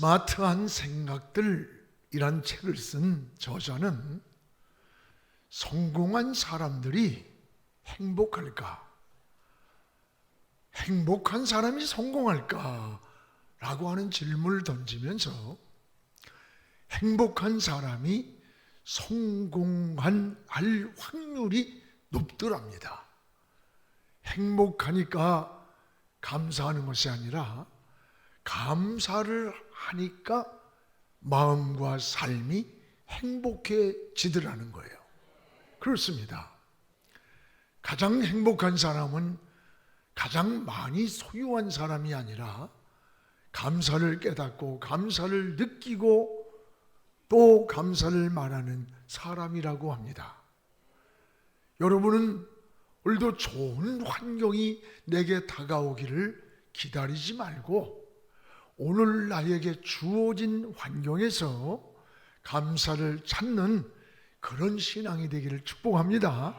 스마트한 생각들이란 책을 쓴 저자는 성공한 사람들이 행복할까? 행복한 사람이 성공할까? 라고 하는 질문을 던지면서 행복한 사람이 성공한 할 확률이 높더랍니다. 행복하니까 감사하는 것이 아니라 감사를 하니까 마음과 삶이 행복해지더라는 거예요. 그렇습니다. 가장 행복한 사람은 가장 많이 소유한 사람이 아니라 감사를 깨닫고 감사를 느끼고 또 감사를 말하는 사람이라고 합니다. 여러분은 오늘도 좋은 환경이 내게 다가오기를 기다리지 말고 오늘 나에게 주어진 환경에서 감사를 찾는 그런 신앙이 되기를 축복합니다.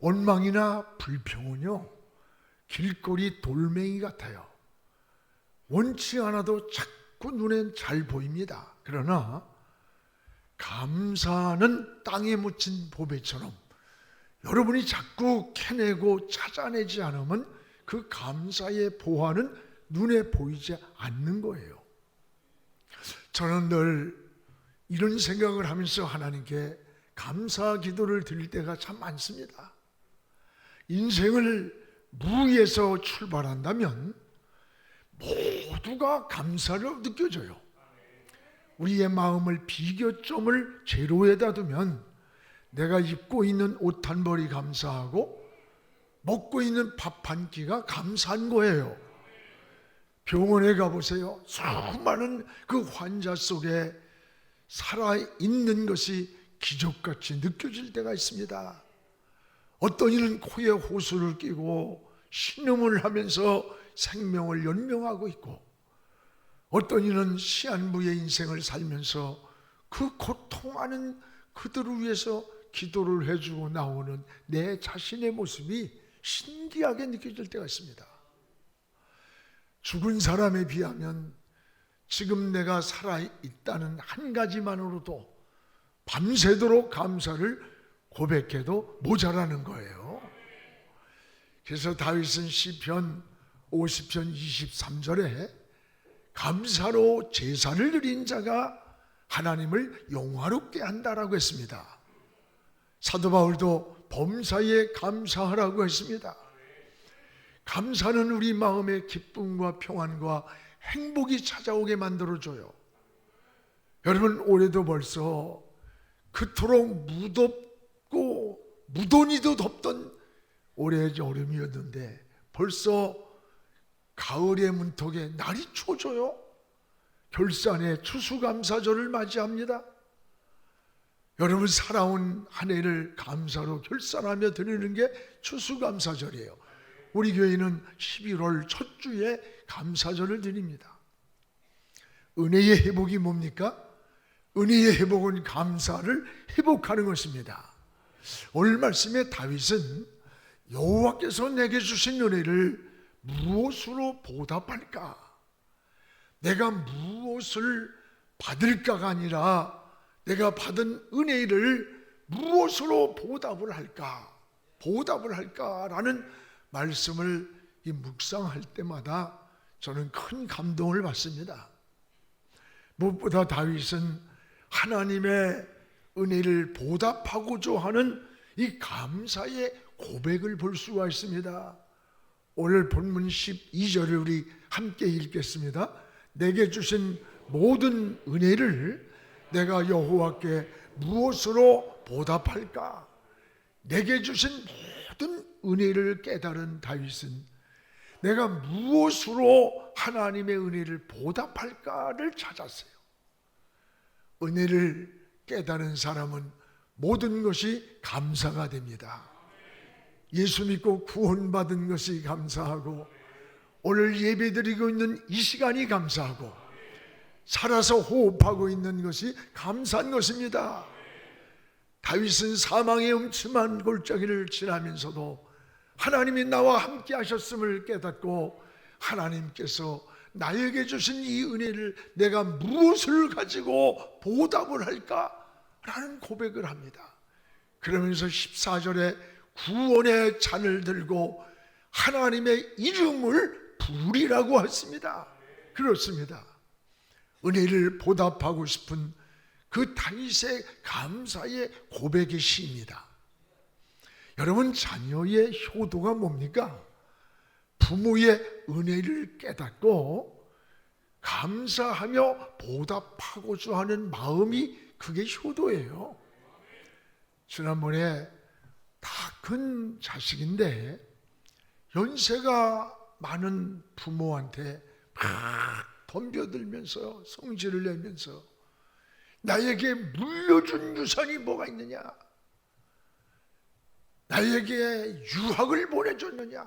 원망이나 불평은요, 길거리 돌멩이 같아요. 원치 않아도 자꾸 눈엔 잘 보입니다. 그러나 감사는 땅에 묻힌 보배처럼 여러분이 자꾸 캐내고 찾아내지 않으면 그 감사의 보화는 눈에 보이지 않는 거예요. 저는 늘 이런 생각을 하면서 하나님께 감사 기도를 드릴 때가 참 많습니다. 인생을 무에서 출발한다면 모두가 감사를 느껴져요. 우리의 마음을 비교점을 제로에다 두면 내가 입고 있는 옷 한 벌이 감사하고 먹고 있는 밥 한 끼가 감사한 거예요. 병원에 가보세요. 수많은 그 환자 속에 살아있는 것이 기적같이 느껴질 때가 있습니다. 어떤 이는 코에 호수를 끼고 신음을 하면서 생명을 연명하고 있고 어떤 이는 시한부의 인생을 살면서 그 고통하는 그들을 위해서 기도를 해주고 나오는 내 자신의 모습이 신기하게 느껴질 때가 있습니다. 죽은 사람에 비하면 지금 내가 살아있다는 한 가지만으로도 밤새도록 감사를 고백해도 모자라는 거예요. 그래서 다윗은 시편 50편 23절에 감사로 제사를 드린 자가 하나님을 영화롭게 한다라고 했습니다. 사도 바울도 범사에 감사하라고 했습니다. 감사는 우리 마음의 기쁨과 평안과 행복이 찾아오게 만들어줘요. 여러분, 올해도 벌써 그토록 무덥고 무더니도 덥던 올해 여름이었는데 벌써 가을의 문턱에 날이 추워져요. 결산의 추수감사절을 맞이합니다. 여러분 살아온 한 해를 감사로 결산하며 드리는 게 추수감사절이에요. 우리 교회는 11월 첫 주에 감사절을 드립니다. 은혜의 회복이 뭡니까? 은혜의 회복은 감사를 회복하는 것입니다. 오늘 말씀에 다윗은 여호와께서 내게 주신 은혜를 무엇으로 보답할까? 내가 무엇을 받을까가 아니라 내가 받은 은혜를 무엇으로 보답을 할까? 보답을 할까라는 말씀을 이 묵상할 때마다 저는 큰 감동을 받습니다. 무엇보다 다윗은 하나님의 은혜를 보답하고자 하는 이 감사의 고백을 볼 수가 있습니다. 오늘 본문 12절을 우리 함께 읽겠습니다. 내게 주신 모든 은혜를 내가 여호와께 무엇으로 보답할까? 내게 주신 모든 은혜를 깨달은 다윗은 내가 무엇으로 하나님의 은혜를 보답할까를 찾았어요. 은혜를 깨달은 사람은 모든 것이 감사가 됩니다. 예수 믿고 구원받은 것이 감사하고 오늘 예배 드리고 있는 이 시간이 감사하고 살아서 호흡하고 있는 것이 감사한 것입니다. 다윗은 사망의 음침한 골짜기를 지나면서도 하나님이 나와 함께 하셨음을 깨닫고 하나님께서 나에게 주신 이 은혜를 내가 무엇을 가지고 보답을 할까? 라는 고백을 합니다. 그러면서 14절에 구원의 잔을 들고 하나님의 이름을 부르리라고 했습니다. 그렇습니다. 은혜를 보답하고 싶은 그 다윗의 감사의 고백의 시입니다. 여러분 자녀의 효도가 뭡니까? 부모의 은혜를 깨닫고 감사하며 보답하고자 하는 마음이 그게 효도예요. 지난번에 다 큰 자식인데 연세가 많은 부모한테 막 덤벼들면서 성질을 내면서 나에게 물려준 유산이 뭐가 있느냐? 나에게 유학을 보내줬느냐?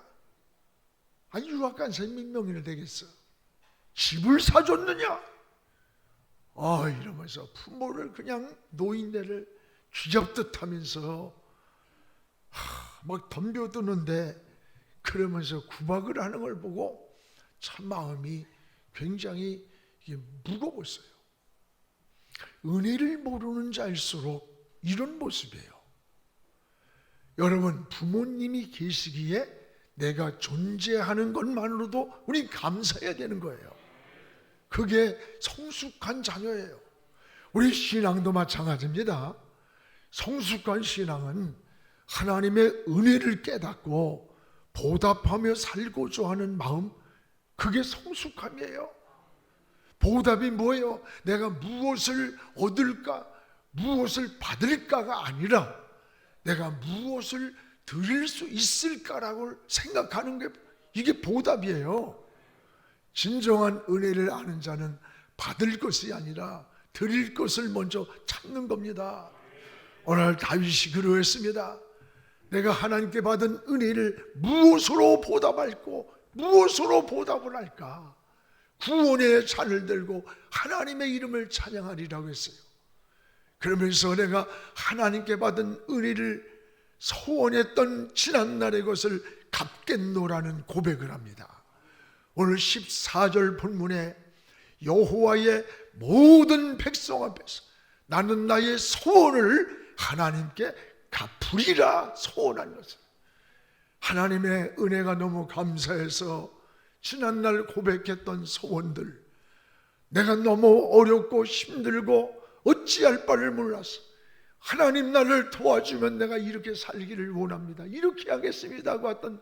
아니 유학 간 명이나 되겠어? 집을 사줬느냐? 아 이러면서 부모를 그냥 노인네를 쥐잡듯 하면서 하, 막 덤벼드는데 그러면서 구박을 하는 걸 보고 참 마음이 굉장히 무거웠어요. 은혜를 모르는 자일수록 이런 모습이에요. 여러분 부모님이 계시기에 내가 존재하는 것만으로도 우리 감사해야 되는 거예요. 그게 성숙한 자녀예요. 우리 신앙도 마찬가지입니다. 성숙한 신앙은 하나님의 은혜를 깨닫고 보답하며 살고자 하는 마음, 그게 성숙함이에요. 보답이 뭐예요? 내가 무엇을 얻을까, 무엇을 받을까가 아니라 내가 무엇을 드릴 수 있을까라고 생각하는 게 이게 보답이에요. 진정한 은혜를 아는 자는 받을 것이 아니라 드릴 것을 먼저 찾는 겁니다. 오늘 다윗이 그러했습니다. 내가 하나님께 받은 은혜를 무엇으로 보답할고 무엇으로 보답을 할까? 구원의 잔을 들고 하나님의 이름을 찬양하리라고 했어요. 그러면서 내가 하나님께 받은 은혜를 소원했던 지난날의 것을 갚겠노라는 고백을 합니다. 오늘 14절 본문에 여호와의 모든 백성 앞에서 나는 나의 소원을 하나님께 갚으리라 소원한 것을 하나님의 은혜가 너무 감사해서 지난날 고백했던 소원들 내가 너무 어렵고 힘들고 어찌할 바를 몰라서 하나님 나를 도와주면 내가 이렇게 살기를 원합니다. 이렇게 하겠습니다. 하고 했던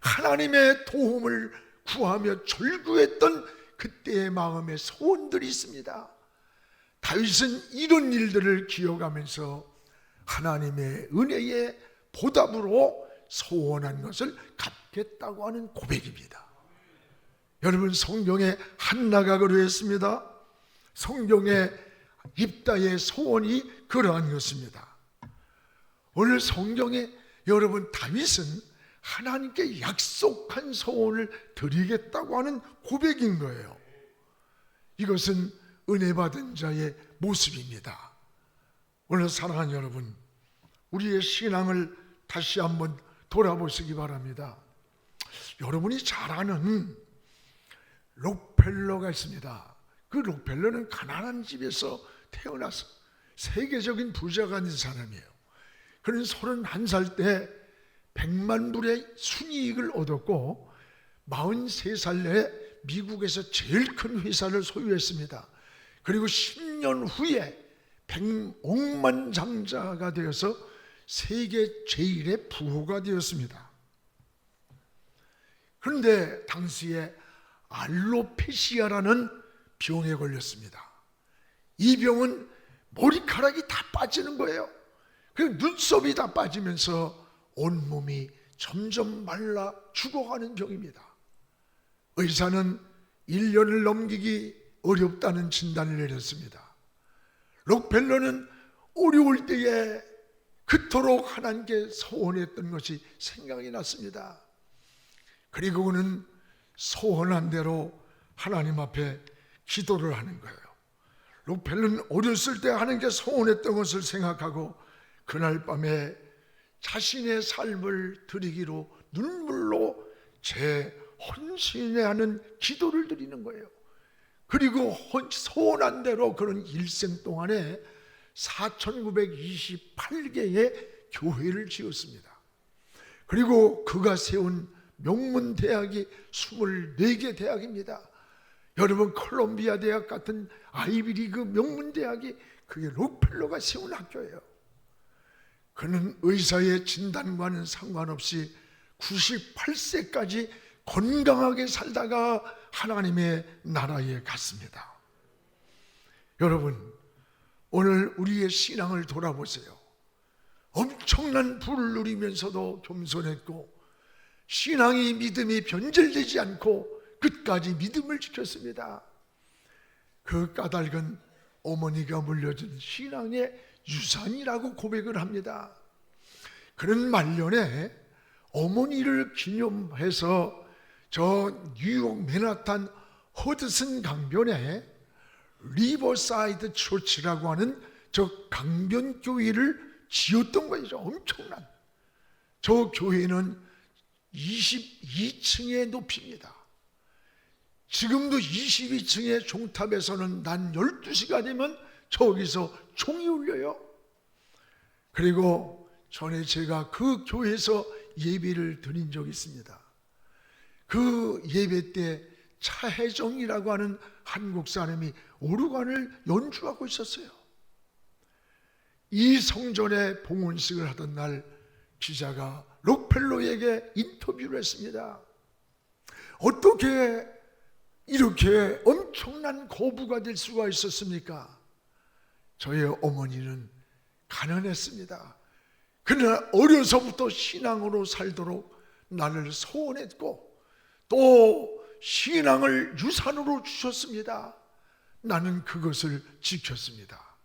하나님의 도움을 구하며 절구했던 그때의 마음의 소원들이 있습니다. 다윗은 이런 일들을 기억하면서 하나님의 은혜의 보답으로 소원한 것을 갚겠다고 하는 고백입니다. 여러분 성경에 한나가 그러했습니다. 성경에 입다의 소원이 그러한 것입니다. 오늘 성경에 여러분 다윗은 하나님께 약속한 소원을 드리겠다고 하는 고백인 거예요. 이것은 은혜 받은 자의 모습입니다. 오늘 사랑하는 여러분, 우리의 신앙을 다시 한번 돌아보시기 바랍니다. 여러분이 잘 아는 록펠러가 있습니다. 그 록펠러는 가난한 집에서 태어나서 세계적인 부자가 된 사람이에요. 그는 31살 때 100만 불의 순이익을 얻었고 43살 에 미국에서 제일 큰 회사를 소유했습니다. 그리고 10년 후에 백억만 장자가 되어서 세계 제일의 부호가 되었습니다. 그런데 당시에 알로페시아라는 병에 걸렸습니다. 이 병은 머리카락이 다 빠지는 거예요. 그 눈썹이 다 빠지면서 온몸이 점점 말라 죽어가는 병입니다. 의사는 1년을 넘기기 어렵다는 진단을 내렸습니다. 록펠러는 어려울 때에 그토록 하나님께 소원했던 것이 생각이 났습니다. 그리고 그는 소원한 대로 하나님 앞에 기도를 하는 거예요. 록펠은 어렸을 때 하나님께 소원했던 것을 생각하고 그날 밤에 자신의 삶을 드리기로 눈물로 제 헌신하는 기도를 드리는 거예요. 그리고 헌- 소원한 대로 그런 일생 동안에 4,928개의 교회를 지었습니다. 그리고 그가 세운 명문 대학이 24개 대학입니다. 여러분 콜롬비아 대학 같은 아이비리그 명문 대학이 그게 록펠러가 세운 학교예요. 그는 의사의 진단과는 상관없이 98세까지 건강하게 살다가 하나님의 나라에 갔습니다. 여러분, 오늘 우리의 신앙을 돌아보세요. 엄청난 부를 누리면서도 겸손했고, 신앙이 믿음이 변질되지 않고 끝까지 믿음을 지켰습니다. 그 까닭은 어머니가 물려준 신앙의 유산이라고 고백을 합니다. 그는 말년에 어머니를 기념해서 저 뉴욕 맨하탄 허드슨 강변에 리버사이드 처치라고 하는 저 강변 교회를 지었던 거죠. 엄청난. 저 교회는 22층의 높이입니다. 지금도 22층의 종탑에서는 난 12시가 되면 저기서 총이 울려요. 그리고 전에 제가 그 교회에서 예배를 드린 적이 있습니다. 그 예배 때 차혜정이라고 하는 한국 사람이 오르간을 연주하고 있었어요. 이 성전에 봉헌식을 하던 날 기자가 록펠로에게 인터뷰를 했습니다. 어떻게 이렇게 엄청난 거부가 될 수가 있었습니까? 저의 어머니는 가난했습니다. 그러나 어려서부터 신앙으로 살도록 나를 소원했고 또 신앙을 유산으로 주셨습니다. 나는 그것을 지켰습니다.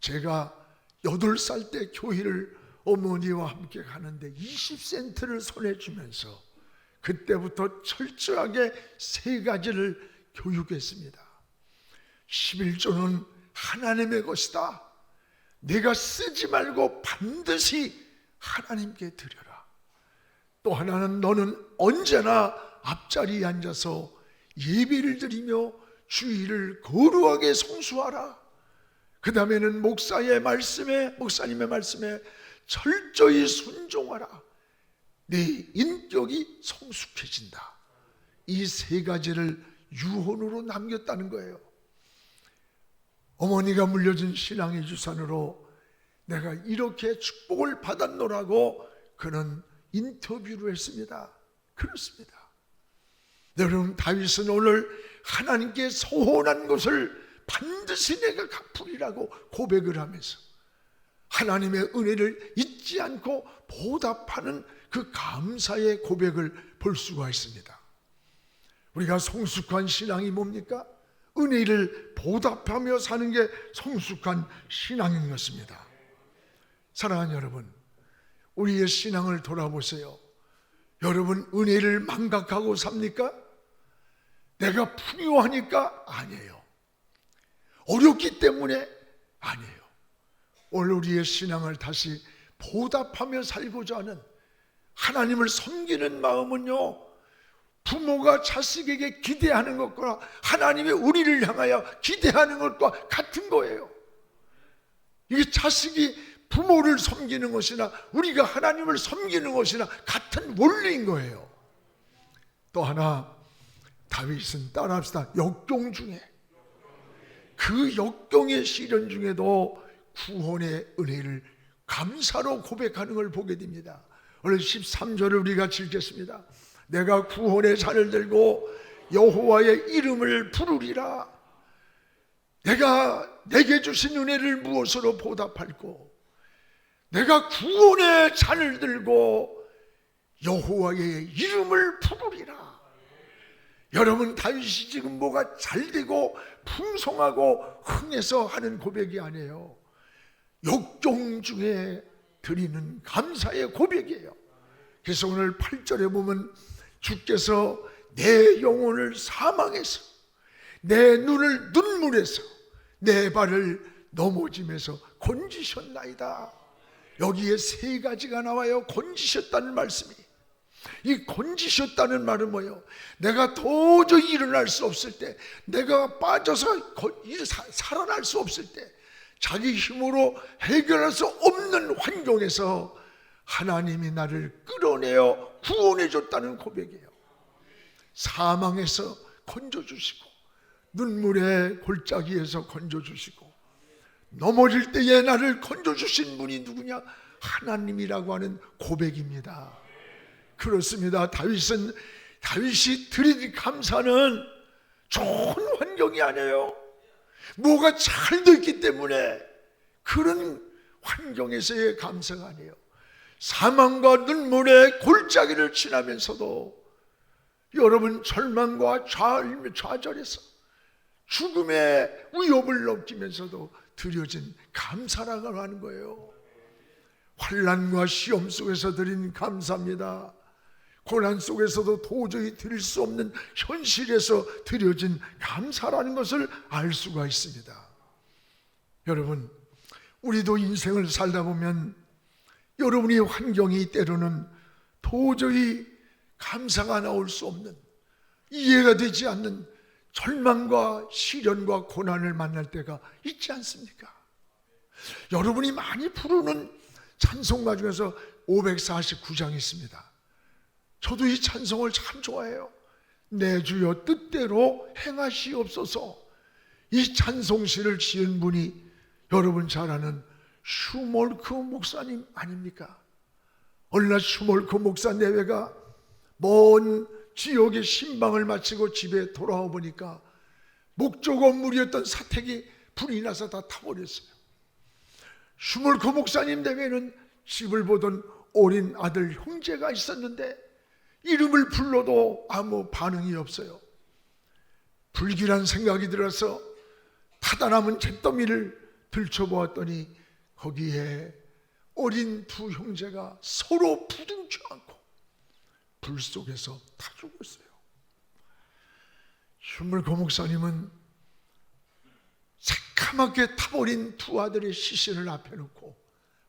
제가 여덟 살때 교회를 어머니와 함께 가는데 20센트를 손에 쥐면서 그때부터 철저하게 세 가지를 교육했습니다. 11조는 하나님의 것이다. 내가 쓰지 말고 반드시 하나님께 드려라. 또 하나는 너는 언제나 앞자리에 앉아서 예배를 드리며 주의를 거룩하게 성수하라. 그 다음에는 목사의 말씀에, 목사님의 말씀에 철저히 순종하라. 내 인격이 성숙해진다. 이 세 가지를 유언으로 남겼다는 거예요. 어머니가 물려준 신앙의 유산으로 내가 이렇게 축복을 받았노라고 그는 인터뷰를 했습니다. 그렇습니다. 여러분 다윗은 오늘 하나님께 소원한 것을 반드시 내가 갚으리라고 고백을 하면서 하나님의 은혜를 잊지 않고 보답하는 그 감사의 고백을 볼 수가 있습니다. 우리가 성숙한 신앙이 뭡니까? 은혜를 보답하며 사는 게 성숙한 신앙인 것입니다. 사랑하는 여러분, 우리의 신앙을 돌아보세요. 여러분, 은혜를 망각하고 삽니까? 내가 풍요하니까 아니에요. 어렵기 때문에 아니에요. 오늘 우리의 신앙을 다시 보답하며 살고자 하는 하나님을 섬기는 마음은요, 부모가 자식에게 기대하는 것과 하나님의 우리를 향하여 기대하는 것과 같은 거예요. 이게 자식이 부모를 섬기는 것이나 우리가 하나님을 섬기는 것이나 같은 원리인 거예요. 또 하나 다윗은 따라합시다. 역경 중에 그 역경의 시련 중에도 구원의 은혜를 감사로 고백하는 걸 보게 됩니다. 오늘 13절을 우리가 읽겠습니다. 내가 구원의 잔을 들고 여호와의 이름을 부르리라. 내가 내게 주신 은혜를 무엇으로 보답할고 내가 구원의 잔을 들고 여호와의 이름을 부르리라. 여러분 다윗이 지금 뭐가 잘 되고 풍성하고 흥해서 하는 고백이 아니에요. 역경 중에 드리는 감사의 고백이에요. 그래서 오늘 8절에 보면 주께서 내 영혼을 사망해서 내 눈을 눈물에서 내 발을 넘어짐에서 건지셨나이다. 여기에 세 가지가 나와요. 건지셨다는 말씀이. 이 건지셨다는 말은 뭐예요? 내가 도저히 일어날 수 없을 때, 내가 빠져서 살아날 수 없을 때, 자기 힘으로 해결할 수 없는 환경에서 하나님이 나를 끌어내어 구원해 줬다는 고백이에요. 사망에서 건져 주시고 눈물의 골짜기에서 건져 주시고 넘어질 때에 나를 건져 주신 분이 누구냐? 하나님이라고 하는 고백입니다. 그렇습니다. 다윗은 다윗이 드린 감사는 좋은 환경이 아니에요. 뭐가 잘 됐기 때문에 그런 환경에서의 감사가 아니에요. 사망과 눈물의 골짜기를 지나면서도 여러분 절망과 좌- 좌절에서 죽음의 위협을 넘기면서도 드려진 감사라고 하는 거예요. 환란과 시험 속에서 드린 감사입니다. 고난 속에서도 도저히 드릴 수 없는 현실에서 드려진 감사라는 것을 알 수가 있습니다. 여러분, 우리도 인생을 살다 보면 여러분의 환경이 때로는 도저히 감사가 나올 수 없는 이해가 되지 않는 절망과 시련과 고난을 만날 때가 있지 않습니까? 여러분이 많이 부르는 찬송가 중에서 549장이 있습니다. 저도 이 찬송을 참 좋아해요. 내 주여 뜻대로 행하시옵소서. 이 찬송시를 지은 분이 여러분 잘 아는 슈몰크 목사님 아닙니까? 어느 날 슈몰크 목사 내외가 먼 지역의 신방을 마치고 집에 돌아와 보니까 목조 건물이었던 사택이 불이 나서 다 타버렸어요. 슈몰크 목사님 내외는 집을 보던 어린 아들 형제가 있었는데 이름을 불러도 아무 반응이 없어요. 불길한 생각이 들어서 타다 남은 잿더미를 들춰보았더니 거기에 어린 두 형제가 서로 부둥켜 안고 불 속에서 다 죽었어요. 슈물 고 목사님은 새카맣게 타버린 두 아들의 시신을 앞에 놓고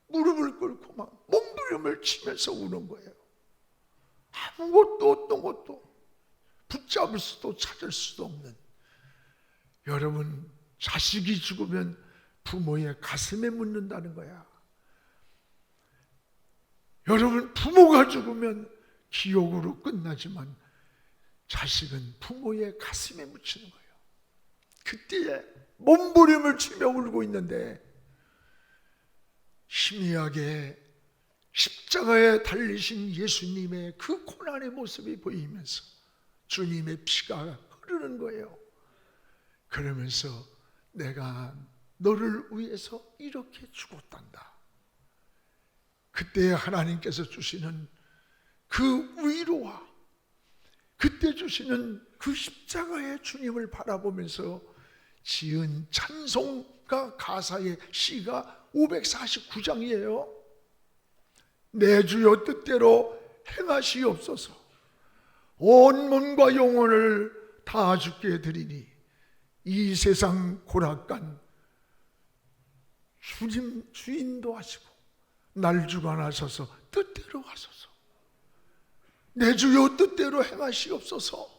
무릎을 꿇고 막 몸부림을 치면서 우는 거예요. 아무것도 어떤 것도 붙잡을 수도 찾을 수도 없는 여러분 자식이 죽으면 부모의 가슴에 묻는다는 거야. 여러분 부모가 죽으면 기억으로 끝나지만 자식은 부모의 가슴에 묻히는 거예요. 그때에 몸부림을 치며 울고 있는데 희미하게 십자가에 달리신 예수님의 그 고난의 모습이 보이면서 주님의 피가 흐르는 거예요. 그러면서 내가 너를 위해서 이렇게 죽었단다. 그때 하나님께서 주시는 그 위로와 그때 주시는 그 십자가의 주님을 바라보면서 지은 찬송가 가사의 시가 549장이에요. 내 주여 뜻대로 행하시옵소서. 온 몸과 영혼을 다 주께 드리니 이 세상 고락간 주님 주인도 하시고 날 주관하셔서 뜻대로 하소서. 내 주여 뜻대로 행하시옵소서.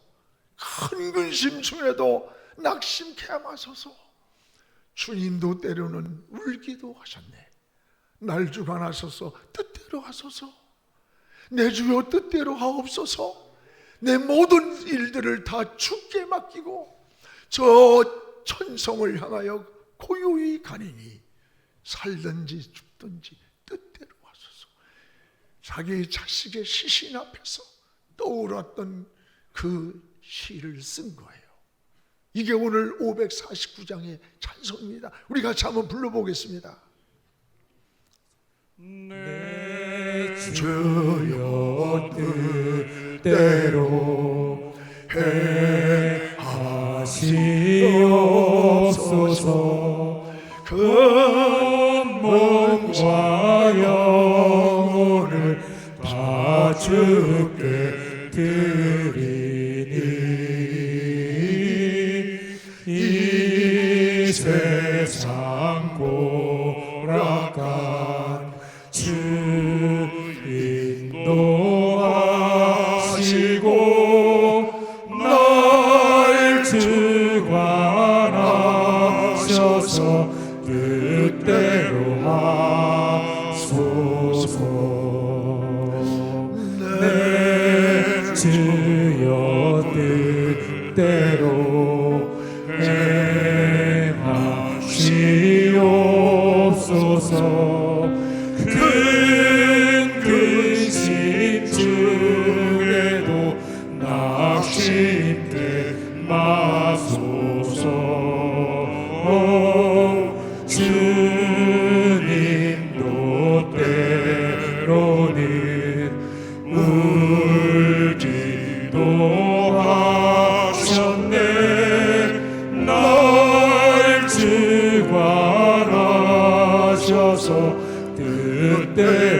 큰 근심 중에도 낙심케 하소서. 주님도 때로는 울기도 하셨네. 날 주관하소서 뜻대로 하소서. 내 주여 뜻대로 하옵소서. 내 모든 일들을 다 주께 맡기고 저 천성을 향하여 고요히 가니니 살든지 죽든지 뜻대로 하소서. 자기 자식의 시신 앞에서 떠올랐던 그 시를 쓴 거예요. 이게 오늘 549장의 찬송입니다. 우리 같이 한번 불러보겠습니다. 내 주여 뜻대로 행하시옵소서. 그 몸과 영혼을 다 주께 드리니 이 세상 주님도 때로는 울기도 하셨네. 날 증언하셔서 뜻대로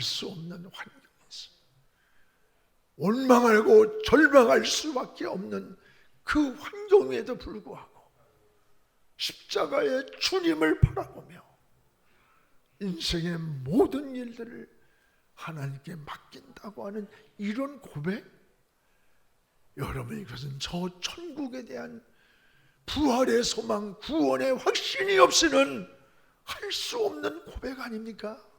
이해할 수 없는 환경에서 원망하고 절망할 수밖에 없는 그 환경에도 불구하고 십자가의 주님을 바라보며 인생의 모든 일들을 하나님께 맡긴다고 하는 이런 고백 여러분 이것은 저 천국에 대한 부활의 소망, 구원의 확신이 없이는 할 수 없는 고백 아닙니까?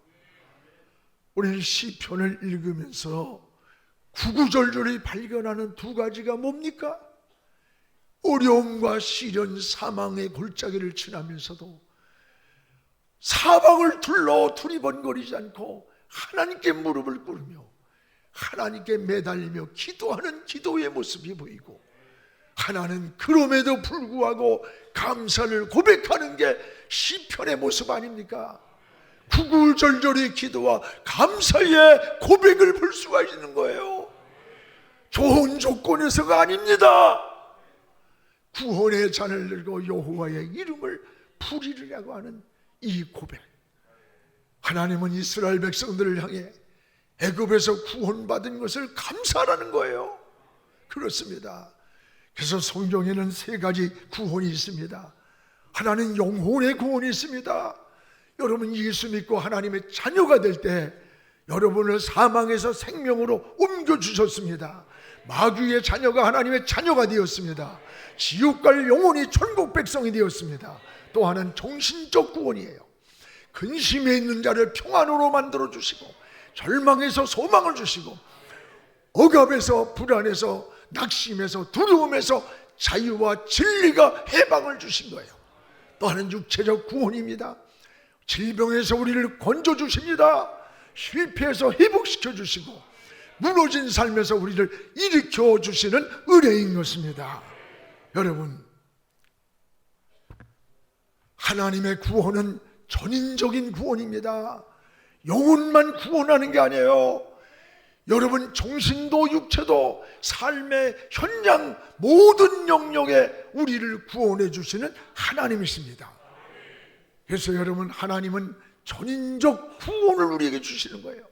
우리는 시편을 읽으면서 구구절절히 발견하는 두 가지가 뭡니까? 어려움과 시련, 사망의 골짜기를 지나면서도 사방을 둘러 두리번거리지 않고 하나님께 무릎을 꿇으며 하나님께 매달리며 기도하는 기도의 모습이 보이고 하나는 그럼에도 불구하고 감사를 고백하는 게 시편의 모습 아닙니까? 구구절절의 기도와 감사의 고백을 볼 수가 있는 거예요. 좋은 조건에서가 아닙니다. 구원의 잔을 들고 여호와의 이름을 부리려고 하는 이 고백. 하나님은 이스라엘 백성들을 향해 애굽에서 구원받은 것을 감사하라는 거예요. 그렇습니다. 그래서 성경에는 세 가지 구원이 있습니다. 하나는 영혼의 구원이 있습니다. 여러분 예수 믿고 하나님의 자녀가 될 때 여러분을 사망에서 생명으로 옮겨 주셨습니다. 마귀의 자녀가 하나님의 자녀가 되었습니다. 지옥 갈 영혼이 천국 백성이 되었습니다. 또 하나는 정신적 구원이에요. 근심에 있는 자를 평안으로 만들어 주시고 절망에서 소망을 주시고 억압에서 불안에서 낙심에서 두려움에서 자유와 진리가 해방을 주신 거예요. 또 하나는 육체적 구원입니다. 질병에서 우리를 건져 주십니다. 실패해서 회복시켜 주시고 무너진 삶에서 우리를 일으켜 주시는 은혜인 것입니다. 여러분 하나님의 구원은 전인적인 구원입니다. 영혼만 구원하는 게 아니에요. 여러분 정신도 육체도 삶의 현장 모든 영역에 우리를 구원해 주시는 하나님이십니다. 그래서 여러분 하나님은 전인적 구원을 우리에게 주시는 거예요.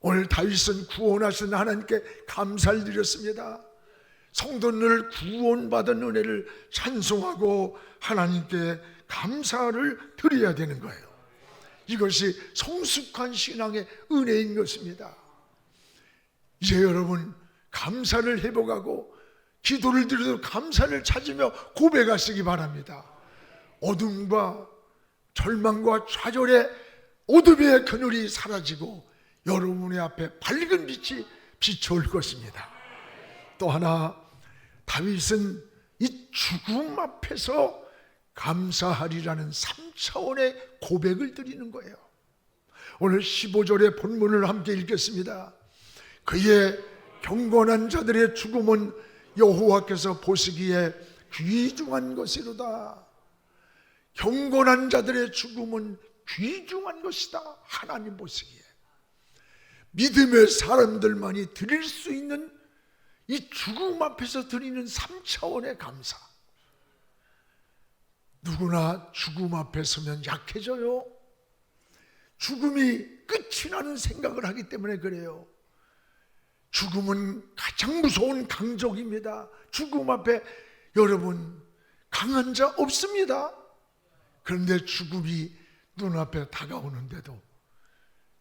오늘 다윗은 구원하신 하나님께 감사를 드렸습니다. 성도들 구원받은 은혜를 찬송하고 하나님께 감사를 드려야 되는 거예요. 이것이 성숙한 신앙의 은혜인 것입니다. 이제 여러분 감사를 회복하고 기도를 드려도 감사를 찾으며 고백하시기 바랍니다. 어둠과 절망과 좌절의 어둠의 그늘이 사라지고 여러분의 앞에 밝은 빛이 비춰올 것입니다. 또 하나 다윗은 이 죽음 앞에서 감사하리라는 3차원의 고백을 드리는 거예요. 오늘 15절의 본문을 함께 읽겠습니다. 그의 경건한 자들의 죽음은 여호와께서 보시기에 귀중한 것이로다. 경건한 자들의 죽음은 귀중한 것이다. 하나님 보시기에. 믿음의 사람들만이 드릴 수 있는 이 죽음 앞에서 드리는 3차원의 감사. 누구나 죽음 앞에 서면 약해져요. 죽음이 끝이 나는 생각을 하기 때문에 그래요. 죽음은 가장 무서운 강적입니다. 죽음 앞에 여러분 강한 자 없습니다. 그런데 죽음이 눈앞에 다가오는데도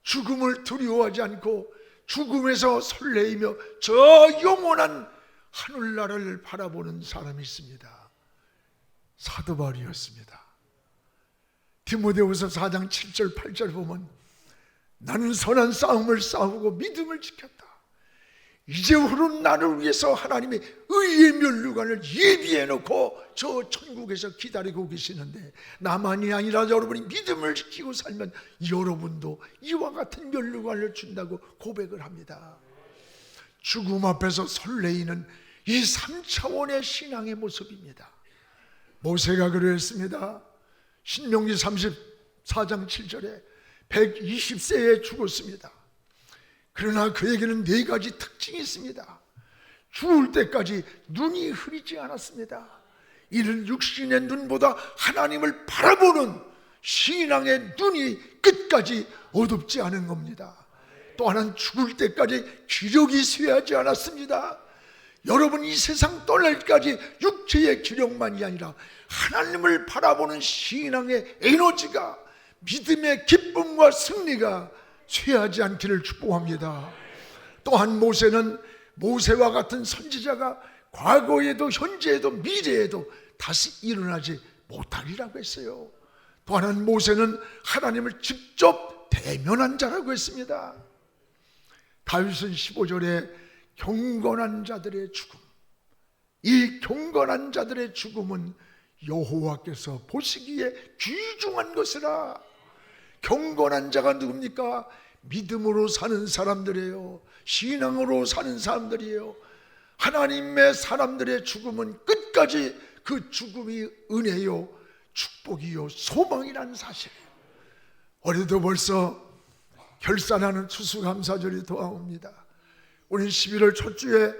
죽음을 두려워하지 않고 죽음에서 설레이며 저 영원한 하늘나라를 바라보는 사람이 있습니다. 사도 바울이었습니다. 디모데후서 4장 7절 8절 보면 나는 선한 싸움을 싸우고 믿음을 지켰다. 이제후로 나를 위해서 하나님의 의의 면류관을 예비해 놓고 저 천국에서 기다리고 계시는데 나만이 아니라 여러분이 믿음을 지키고 살면 여러분도 이와 같은 면류관을 준다고 고백을 합니다. 죽음 앞에서 설레이는 이 3차원의 신앙의 모습입니다. 모세가 그랬습니다. 신명기 34장 7절에 120세에 죽었습니다. 그러나 그에게는 네 가지 특징이 있습니다. 죽을 때까지 눈이 흐리지 않았습니다. 이는 육신의 눈보다 하나님을 바라보는 신앙의 눈이 끝까지 어둡지 않은 겁니다. 또 하나는 죽을 때까지 기력이 쇠하지 않았습니다. 여러분 이 세상 떠날까지 육체의 기력만이 아니라 하나님을 바라보는 신앙의 에너지가 믿음의 기쁨과 승리가 쇠하지 않기를 축복합니다. 또한 모세는 모세와 같은 선지자가 과거에도 현재에도 미래에도 다시 일어나지 못하리라고 했어요. 또 하나는 모세는 하나님을 직접 대면한 자라고 했습니다. 다윗은 15절에 경건한 자들의 죽음. 이 경건한 자들의 죽음은 여호와께서 보시기에 귀중한 것이라. 경건한 자가 누굽니까? 믿음으로 사는 사람들이에요. 신앙으로 사는 사람들이에요. 하나님의 사람들의 죽음은 끝까지 그 죽음이 은혜요, 축복이요, 소망이라는 사실이에요. 올해도 벌써 결산하는 추수감사절이 도와옵니다. 우리 11월 첫 주에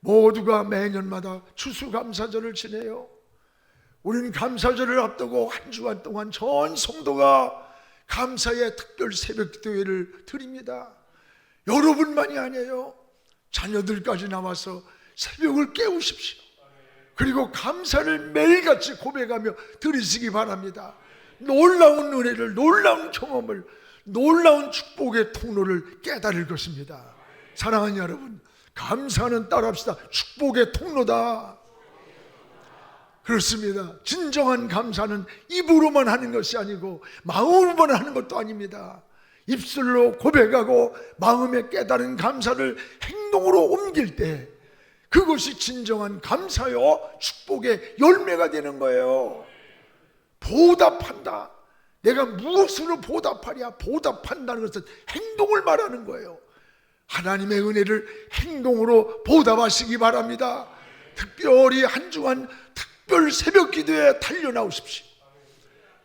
모두가 매년마다 추수감사절을 지내요. 우리는 감사절을 앞두고 한 주간 동안 전 성도가 감사의 특별 새벽 기도회를 드립니다. 여러분만이 아니에요. 자녀들까지 나와서 새벽을 깨우십시오. 그리고 감사를 매일같이 고백하며 드리시기 바랍니다. 놀라운 은혜를, 놀라운 경험을, 놀라운 축복의 통로를 깨달을 것입니다. 사랑하는 여러분, 감사는 따라합시다. 축복의 통로다. 그렇습니다. 진정한 감사는 입으로만 하는 것이 아니고 마음으로만 하는 것도 아닙니다. 입술로 고백하고 마음에 깨달은 감사를 행동으로 옮길 때 그것이 진정한 감사요 축복의 열매가 되는 거예요. 보답한다. 내가 무엇으로 보답하랴? 보답한다는 것은 행동을 말하는 거예요. 하나님의 은혜를 행동으로 보답하시기 바랍니다. 특별히 한 주간 특별 새벽 기도에 달려 나오십시오.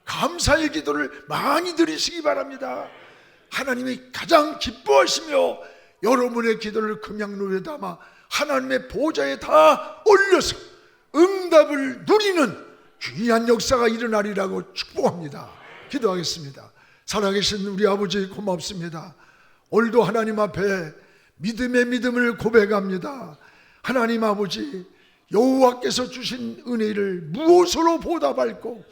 감사의 기도를 많이 드리시기 바랍니다. 하나님이 가장 기뻐하시며 여러분의 기도를 금양로에 담아 하나님의 보좌에 다 올려서 응답을 누리는 귀한 역사가 일어나리라고 축복합니다. 기도하겠습니다. 살아계신 우리 아버지 고맙습니다. 오늘도 하나님 앞에 믿음의 믿음을 고백합니다. 하나님 아버지 여호와께서 주신 은혜를 무엇으로 보답할고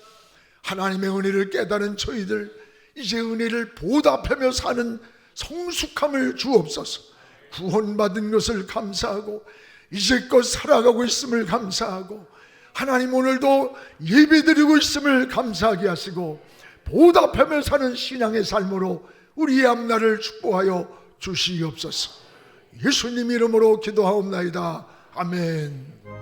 하나님의 은혜를 깨달은 저희들 이제 은혜를 보답하며 사는 성숙함을 주옵소서. 구원받은 것을 감사하고 이제껏 살아가고 있음을 감사하고 하나님 오늘도 예배드리고 있음을 감사하게 하시고 보답하며 사는 신앙의 삶으로 우리의 앞날을 축복하여 주시옵소서. 예수님 이름으로 기도하옵나이다. 아멘.